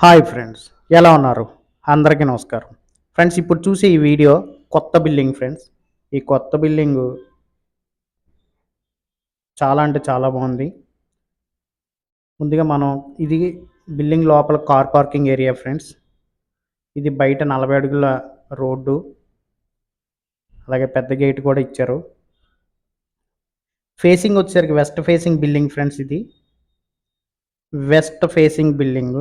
Hi friends ఎలా ఉన్నారు? అందరికీ నమస్కారం. ఫ్రెండ్స్ ఇప్పుడు చూసే ఈ వీడియో కొత్త బిల్డింగ్ ఫ్రెండ్స్. ఈ కొత్త బిల్డింగ్ చాలా అంటే చాలా బాగుంది. ముందుగా మనం ఇది బిల్డింగ్ లోపల కార్ పార్కింగ్ ఏరియా ఫ్రెండ్స్. ఇది బయట నలభై అడుగుల రోడ్డు. అలాగే పెద్ద గేట్ కూడా ఇచ్చారు. ఫేసింగ్ వచ్చేసరికి వెస్ట్ ఫేసింగ్ బిల్డింగ్ ఫ్రెండ్స్ ఇది. West facing building.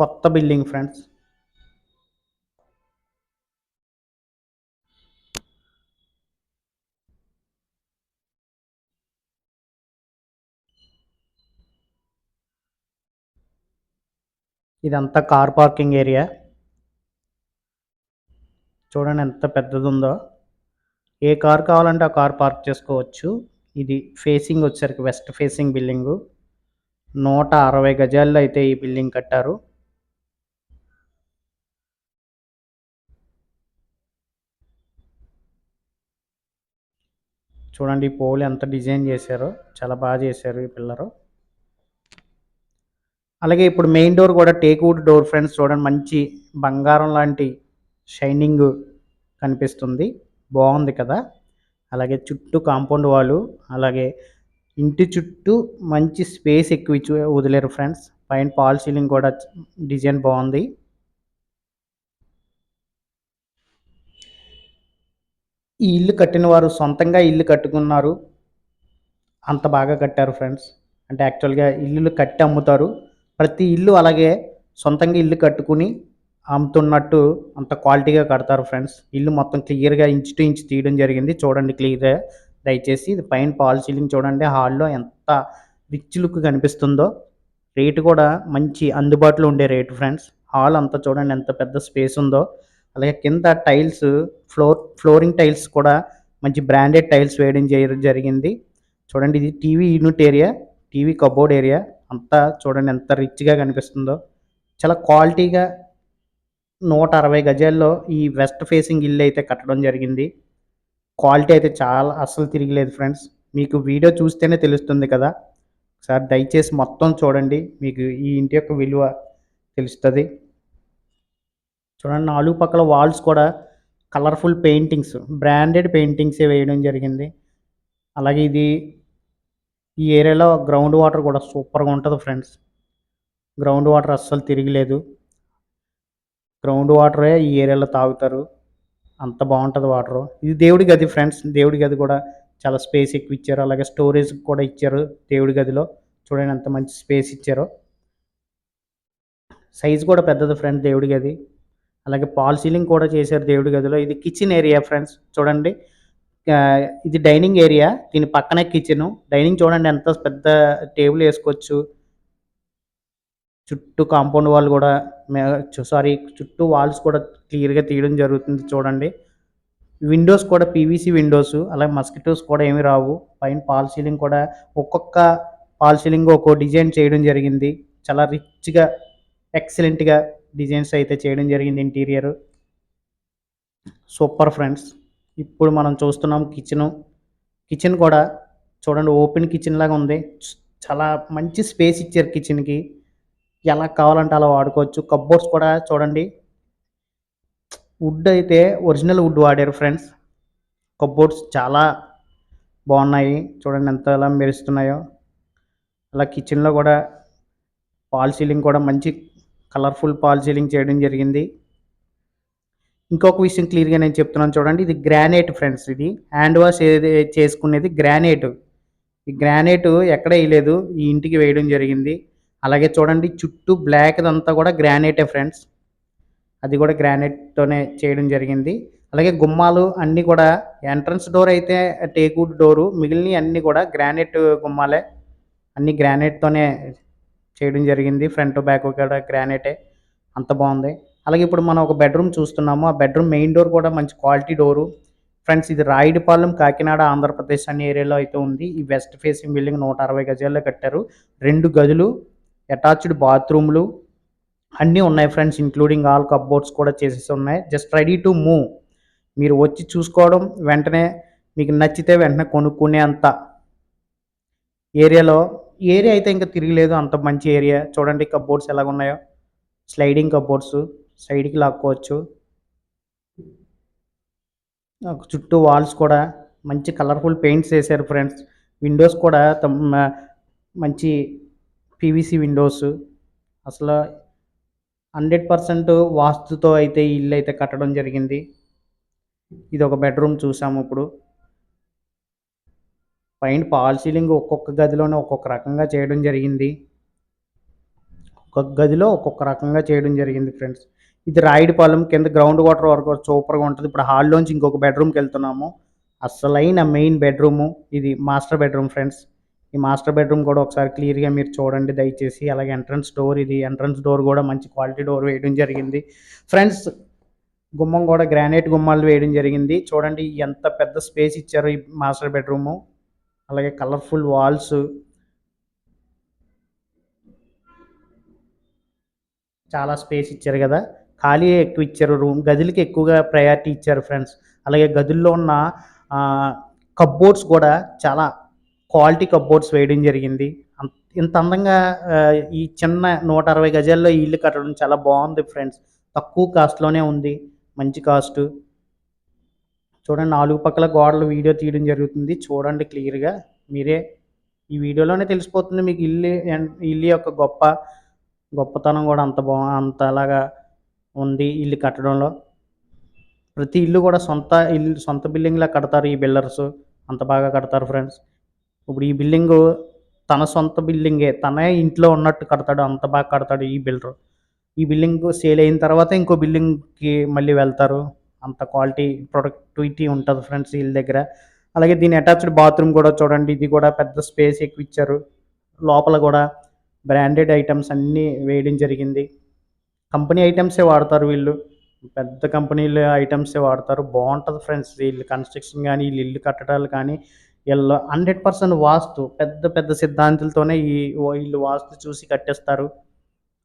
కొత్త బిల్డింగ్ ఫ్రెండ్స్. ఇదంతా కార్ పార్కింగ్ ఏరియా. చూడండి ఎంత పెద్దది ఉందో ఏ కార్ కావాలంటే ఆ కార్ పార్క్ చేసుకోవచ్చు. ఇది ఫేసింగ్ వచ్చేసరికి వెస్ట్ ఫేసింగ్ బిల్డింగు. నూట అరవై గజాల్లో అయితే ఈ బిల్డింగ్ కట్టారు. చూడండి ఈ పోల్ ఎంత డిజైన్ చేశారో చాలా బాగా చేశారు ఈ పిల్లరు. అలాగే ఇప్పుడు మెయిన్ డోర్ కూడా టేక్వుడ్ డోర్ ఫ్రెండ్స్ చూడండి మంచి బంగారం లాంటి షైనింగ్ కనిపిస్తుంది. బాగుంది కదా? అలాగే చుట్టూ కాంపౌండ్ వాళ్ళు అలాగే ఇంటి చుట్టూ మంచి స్పేస్ ఎక్కువ ఇచ్చి వదిలేరు ఫ్రెండ్స్. పైన పాల్ సీలింగ్ కూడా డిజైన్ బాగుంది. ఈ ఇల్లు కట్టిన వారు సొంతంగా ఇల్లు కట్టుకున్నారు. అంత బాగా కట్టారు ఫ్రెండ్స్. అంటే యాక్చువల్గా ఇల్లులు కట్టి అమ్ముతారు. ప్రతి ఇల్లు అలాగే సొంతంగా ఇల్లు కట్టుకుని అమ్ముతున్నట్టు అంత క్వాలిటీగా కడతారు ఫ్రెండ్స్. ఇల్లు మొత్తం క్లియర్గా ఇంచ్ టు ఇంచ్ తీయడం జరిగింది. చూడండి క్లియర్గా. దయచేసి ఇది పైన పాల్ సీలింగ్ చూడండి. హాల్లో ఎంత రిచ్ లుక్ కనిపిస్తుందో. రేటు కూడా మంచి అందుబాటులో ఉండే రేటు ఫ్రెండ్స్. హాల్ అంతా చూడండి ఎంత పెద్ద స్పేస్ ఉందో. అలాగే కింద టైల్స్ ఫ్లోర్ ఫ్లోరింగ్ టైల్స్ కూడా మంచి బ్రాండెడ్ టైల్స్ వేయడం చేయడం జరిగింది. చూడండి ఇది TV unit area TV cupboard area. అంతా చూడండి ఎంత రిచ్గా కనిపిస్తుందో. చాలా క్వాలిటీగా నూట అరవై గజాల్లో ఈ వెస్ట్ ఫేసింగ్ ఇల్లు అయితే కట్టడం జరిగింది. క్వాలిటీ అయితే చాలా అస్సలు తిరిగిలేదు ఫ్రెండ్స్. మీకు వీడియో చూస్తేనే తెలుస్తుంది కదా. సార్ దయచేసి మొత్తం చూడండి. మీకు ఈ ఇంటి యొక్క విలువ తెలుస్తుంది. చూడండి నాలుగు పక్కల వాల్స్ కూడా కలర్ఫుల్ పెయింటింగ్స్ బ్రాండెడ్ పెయింటింగ్సే వేయడం జరిగింది. అలాగే ఇది ఈ ఏరియాలో గ్రౌండ్ వాటర్ కూడా సూపర్గా ఉంటుంది ఫ్రెండ్స్ గ్రౌండ్ వాటర్ అస్సలు తిరిగిలేదు. గ్రౌండ్ వాటరే ఈ ఏరియాలో తాగుతారు. అంత బాగుంటుంది వాటరు ఇది దేవుడి గది ఫ్రెండ్స్ దేవుడి గది కూడా చాలా స్పేస్ ఎక్కువ ఇచ్చారు. అలాగే స్టోరేజ్ కూడా ఇచ్చారు దేవుడి గదిలో. చూడండి ఎంత మంచి స్పేస్ ఇచ్చారు. సైజ్ కూడా పెద్దది ఫ్రెండ్ దేవుడి గది. అలాగే పాల్ సీలింగ్ కూడా చేశారు దేవుడి గదిలో. ఇది కిచెన్ ఏరియా ఫ్రెండ్స్ చూడండి. ఇది డైనింగ్ ఏరియా దీని పక్కనే కిచెన్ డైనింగ్ చూడండి ఎంత పెద్ద టేబుల్ వేసుకోవచ్చు. చుట్టూ కాంపౌండ్ వాల్ కూడా సారీ చుట్టూ వాల్స్ కూడా క్లియర్గా తీయడం జరుగుతుంది చూడండి. విండోస్ కూడా పీవీసీ విండోస్ అలాగే మస్కిటోస్ కూడా ఏమి రావు. పైన పాల్ సీలింగ్ కూడా ఒక్కొక్క పాల్ సీలింగ్ ఒక్కో డిజైన్ చేయడం జరిగింది. చాలా రిచ్గా ఎక్సలెంట్గా డిజైన్స్ అయితే చేయడం జరిగింది ఇంటీరియర్. Super friends. ఇప్పుడు మనం చూస్తున్నాం కిచెను. కిచెన్ కూడా చూడండి ఓపెన్ కిచెన్ లాగా ఉంది. చాలా మంచి స్పేస్ ఇచ్చారు కిచెన్కి. ఎలా కావాలంటే అలా వాడుకోవచ్చు. కబ్బోర్డ్స్ కూడా చూడండి. వుడ్ అయితే ఒరిజినల్ వుడ్ వాడారు ఫ్రెండ్స్. కబ్బోర్డ్స్ చాలా బాగున్నాయి. చూడండి ఎంత ఎలా మెరుస్తున్నాయో. అలా కిచెన్లో కూడా పాల్ సీలింగ్ కూడా మంచి కలర్ఫుల్ పాల్ సీలింగ్ చేయడం జరిగింది. ఇంకొక విషయం క్లియర్గా నేను చెప్తున్నాను చూడండి. ఇది గ్రానైట్ ఫ్రెండ్స్ ఇది. హ్యాండ్ వాష్ ఏది చేసుకునేది గ్రానైట్. ఈ గ్రానైట్ ఎక్కడ వేయలేదు. ఈ ఇంటికి వేయడం జరిగింది. అలాగే చూడండి చుట్టూ బ్లాక్ అంతా కూడా గ్రానైటే ఫ్రెండ్స్. అది కూడా గ్రానైట్తోనే చేయడం జరిగింది. అలాగే గుమ్మాలు అన్నీ కూడా ఎంట్రన్స్ డోర్ అయితే టేక్వుడ్ డోరు. మిగిలినవి అన్నీ కూడా గ్రానైట్ గుమ్మాలే. అన్నీ గ్రానైట్తోనే చేయడం జరిగింది. ఫ్రంట్ బ్యాక్ కూడా గ్రానైటే అంత బాగుంది. అలాగే ఇప్పుడు మనం ఒక బెడ్రూమ్ చూస్తున్నాము. ఆ బెడ్రూమ్ మెయిన్ డోర్ కూడా మంచి క్వాలిటీ డోరు. ఫ్రెండ్స్ ఇది రాయుడిపాలెం కాకినాడ ఆంధ్రప్రదేశ్ అనే ఏరియాలో అయితే ఉంది. ఈ వెస్ట్ ఫేసింగ్ బిల్డింగ్ నూట అరవై గజాల్లో కట్టారు. రెండు గదులు అటాచ్డ్ బాత్రూమ్లు అన్నీ ఉన్నాయి ఫ్రెండ్స్ ఇంక్లూడింగ్ ఆల్ కప్బోర్డ్స్ కూడా చేసేసి ఉన్నాయి. జస్ట్ రెడీ టు మూవ్ మీరు వచ్చి చూసుకోవడం వెంటనే మీకు నచ్చితే వెంటనే కొనుక్కునే అంత ఏరియాలో ఏరియా అయితే ఇంకా తిరగలేదు. అంత మంచి ఏరియా. చూడండి కప్బోర్డ్స్ ఎలాగ ఉన్నాయో స్లైడింగ్ కప్బోర్డ్స్ సైడ్కి లాక్కోవచ్చు. చుట్టూ వాల్స్ కూడా మంచి కలర్ఫుల్ పెయింట్స్ వేశారు ఫ్రెండ్స్. విండోస్ కూడా తమ్- మంచి పీవీసీ విండోస్. అసలు హండ్రెడ్ పర్సెంట్ వాస్తుతో అయితే ఇల్లు అయితే కట్టడం జరిగింది. ఇది ఒక బెడ్రూమ్ చూసాము ఇప్పుడు. పైన పాల్ సీలింగ్ ఒక్కొక్క గదిలోనే ఒక్కొక్క రకంగా చేయడం జరిగింది. ఒక్కొక్క గదిలో ఒక్కొక్క రకంగా చేయడం జరిగింది ఫ్రెండ్స్. ఇది రాయుడిపాలెం కింద గ్రౌండ్ వాటర్ వరకు సూపర్గా ఉంటుంది. ఇప్పుడు హాల్లోంచి ఇంకొక బెడ్రూమ్కి వెళ్తున్నాము. అసలైన మెయిన్ బెడ్రూము. ఇది మాస్టర్ బెడ్రూమ్ ఫ్రెండ్స్. ఈ మాస్టర్ బెడ్రూమ్ కూడా ఒకసారి క్లియర్గా మీరు చూడండి దయచేసి. అలాగే ఎంట్రన్స్ డోర్ ఇది ఎంట్రన్స్ డోర్ కూడా మంచి క్వాలిటీ డోర్ వేయడం జరిగింది. ఫ్రెండ్స్ గుమ్మం కూడా గ్రానైట్ గుమ్మాలు వేయడం జరిగింది. చూడండి ఎంత పెద్ద స్పేస్ ఇచ్చారు ఈ మాస్టర్ బెడ్రూము. అలాగే కలర్ఫుల్ వాల్స్. చాలా స్పేస్ ఇచ్చారు కదా. ఖాళీ ఎక్కువ ఇచ్చారు రూమ్. గదులకి ఎక్కువగా ప్రయారిటీ ఇచ్చారు ఫ్రెండ్స్. అలాగే గదుల్లో ఉన్న కప్బోర్డ్స్ కూడా చాలా క్వాలిటీ కప్బోర్డ్స్ వేయడం జరిగింది. అంత- ఇంత అందంగా ఈ చిన్న నూట అరవై గజాల్లో ఇల్లు కట్టడం చాలా బాగుంది ఫ్రెండ్స్. తక్కువ కాస్ట్లోనే ఉంది. మంచి కాస్ట్. చూడండి నాలుగు పక్కల గోడలు వీడియో తీయడం జరుగుతుంది. చూడండి క్లియర్గా. మీరే ఈ వీడియోలోనే తెలిసిపోతుంది మీకు ఇల్లు ఇల్లు యొక్క గొప్ప గొప్పతనం కూడా అంత బా అంతలాగా ఉంది ఇల్లు కట్టడంలో. ప్రతి ఇల్లు కూడా సొంత ఇల్లు సొంత బిల్డింగ్లా కడతారు ఈ బిల్డర్స్. అంత బాగా కడతారు ఫ్రెండ్స్. ఇప్పుడు ఈ బిల్డింగ్ తన సొంత బిల్డింగే తనే ఇంట్లో ఉన్నట్టు కడతాడు అంత బాగా కడతాడు ఈ బిల్డర్. ఈ బిల్డింగ్ సేల్ అయిన తర్వాత ఇంకో బిల్డింగ్కి మళ్ళీ వెళ్తారు. అంత క్వాలిటీ ప్రొడక్టివిటీ ఉంటుంది ఫ్రెండ్స్ వీళ్ళ దగ్గర. అలాగే దీని అటాచ్డ్ బాత్రూమ్ కూడా చూడండి ఇది కూడా పెద్ద స్పేస్ ఎక్కువ ఇచ్చారు. లోపల కూడా బ్రాండెడ్ ఐటమ్స్ అన్నీ వేయడం జరిగింది. కంపెనీ ఐటమ్సే వాడతారు వీళ్ళు. పెద్ద కంపెనీల ఐటమ్సే వాడతారు. బాగుంటుంది ఫ్రెండ్స్ వీళ్ళు కన్స్ట్రక్షన్ కానీ వీళ్ళు ఇల్లు కట్టడాలు కానీ. వీళ్ళు హండ్రెడ్ పర్సెంట్ వాస్తు పెద్ద పెద్ద సిద్ధాంతులతోనే ఈ వీళ్ళు వాస్తు చూసి కట్టేస్తారు.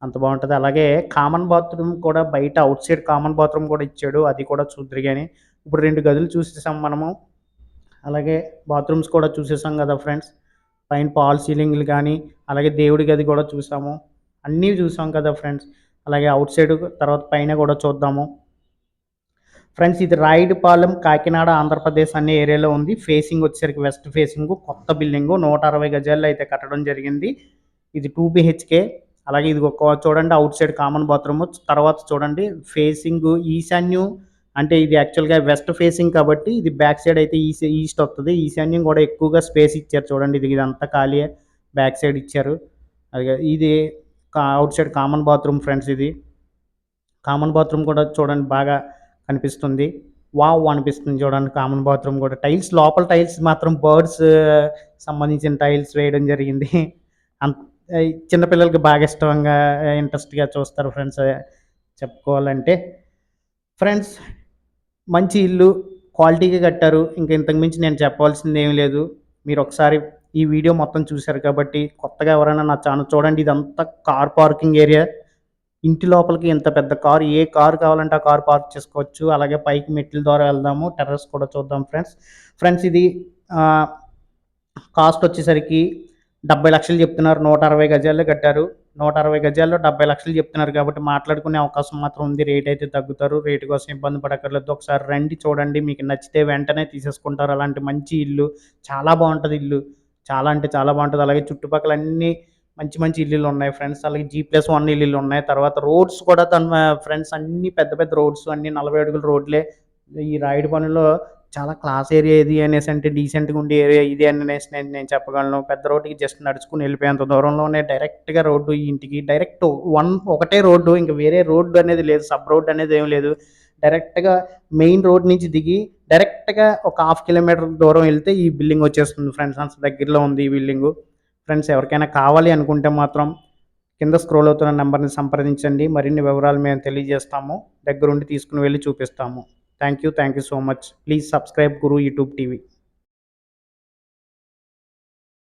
అంత బాగుంటుంది. అలాగే కామన్ బాత్రూమ్ కూడా బయట అవుట్ సైడ్ కామన్ బాత్రూమ్ కూడా ఇచ్చాడు. అది కూడా చూద్దరు కానీ ఇప్పుడు రెండు గదులు చూసేసాం మనము. అలాగే బాత్రూమ్స్ కూడా చూసేసాం కదా ఫ్రెండ్స్ పైన పాల్ సీలింగ్లు కానీ అలాగే దేవుడి గది కూడా చూసాము. అన్నీ చూసాం కదా ఫ్రెండ్స్ అలాగే అవుట్ సైడ్ తర్వాత పైన కూడా చూద్దాము. ఫ్రెండ్స్ ఇది రాయుడుపాలెం కాకినాడ ఆంధ్రప్రదేశ్ అనే ఏరియాలో ఉంది. ఫేసింగ్ వచ్చేసరికి వెస్ట్ ఫేసింగ్ కొత్త బిల్డింగ్ నూట అరవై గజాల్లో అయితే కట్టడం జరిగింది. ఇది టూ బిహెచ్కే అలాగే ఇది ఒక చూడండి అవుట్ సైడ్ కామన్ బాత్రూమ్. తర్వాత చూడండి ఫేసింగ్ ఈశాన్యం అంటే ఇది యాక్చువల్గా వెస్ట్ ఫేసింగ్ కాబట్టి ఇది బ్యాక్ సైడ్ అయితే ఈస్ట్ ఈస్ట్ వస్తుంది. ఈశాన్యం కూడా ఎక్కువగా స్పేస్ ఇచ్చారు చూడండి. ఇది ఇదంతా ఖాళీ బ్యాక్ సైడ్ ఇచ్చారు. అలాగే ఇది outside common bathroom friends ఇది. కామన్ బాత్రూమ్ కూడా చూడండి బాగా కనిపిస్తుంది. వావ్ అనిపిస్తుంది చూడండి కామన్ బాత్రూమ్ కూడా. టైల్స్ లోపల టైల్స్ మాత్రం బర్డ్స్ సంబంధించిన టైల్స్ వేయడం జరిగింది. అంత చిన్నపిల్లలకి బాగా ఇష్టంగా ఇంట్రెస్ట్గా చూస్తారు ఫ్రెండ్స్ చెప్పుకోవాలంటే. ఫ్రెండ్స్ మంచి ఇల్లు క్వాలిటీగా కట్టారు. ఇంకా ఇంతకుమించి నేను చెప్పాల్సింది ఏం లేదు. మీరు ఒకసారి ఈ వీడియో మొత్తం చూశారు కాబట్టి కొత్తగా ఎవరైనా నా ఛానల్ చూడండి. ఇదంతా కార్ పార్కింగ్ ఏరియా. ఇంటి లోపలికి ఇంత పెద్ద కార్ ఏ కార్ కావాలంటే ఆ కార్ పార్క్ చేసుకోవచ్చు. అలాగే పైకి మెట్ల ద్వారా వెళ్దాము. టెర్రస్ కూడా చూద్దాం ఫ్రెండ్స్. ఫ్రెండ్స్ ఇది కాస్ట్ వచ్చేసరికి డెబ్బై లక్షలు చెప్తున్నారు నూట అరవై గజాల్లో కట్టారు. నూట అరవై గజాల్లో డెబ్బై లక్షలు చెప్తున్నారు కాబట్టి మాట్లాడుకునే అవకాశం మాత్రం ఉంది. రేట్ అయితే తగ్గుతారు. రేటు కోసం ఇబ్బంది పడక్కర్లేదు. ఒకసారి రండి చూడండి. మీకు నచ్చితే వెంటనే తీసేసుకుంటారు. అలాంటి మంచి ఇల్లు చాలా బాగుంటుంది ఇల్లు. చాలా అంటే చాలా బాగుంటుంది. అలాగే చుట్టుపక్కల అన్ని మంచి మంచి ఇల్లులు ఉన్నాయి ఫ్రెండ్స్. అలాగే జీ ప్లస్ వన్ ఇల్లులు ఉన్నాయి. తర్వాత రోడ్స్ కూడా తన ఫ్రెండ్స్ అన్ని పెద్ద పెద్ద రోడ్స్ అన్ని నలభై అడుగుల రోడ్లే. ఈ రాయుడు పనుల్లో చాలా క్లాస్ ఏరియా ఇది అనేసి అంటే డీసెంట్గా ఉండే ఏరియా ఇది అనేసి నేను నేను చెప్పగలను. పెద్ద రోడ్డుకి జస్ట్ నడుచుకుని వెళ్ళిపోయేంత దూరంలోనే డైరెక్ట్గా రోడ్డు ఇంటికి డైరెక్ట్ వన్ ఒకటే రోడ్డు ఇంకా వేరే రోడ్డు అనేది లేదు సబ్ రోడ్డు అనేది ఏం లేదు. డైరెక్ట్గా మెయిన్ రోడ్ నుంచి దిగి డైరెక్ట్గా ఒక హాఫ్ కిలోమీటర్ దూరం వెళ్తే ఈ బిల్డింగ్ వచ్చేస్తుంది ఫ్రెండ్స్ అంత దగ్గరలో ఉంది ఈ బిల్డింగు ఫ్రెండ్స్ ఎవరికైనా కావాలి అనుకుంటే మాత్రం కింద స్క్రోల్ అవుతున్న నెంబర్ని సంప్రదించండి. మరిన్ని వివరాలు మేము తెలియజేస్తాము. దగ్గరుండి తీసుకుని వెళ్ళి చూపిస్తాము. Thank you. Thank you so much. Please subscribe Guru YouTube TV.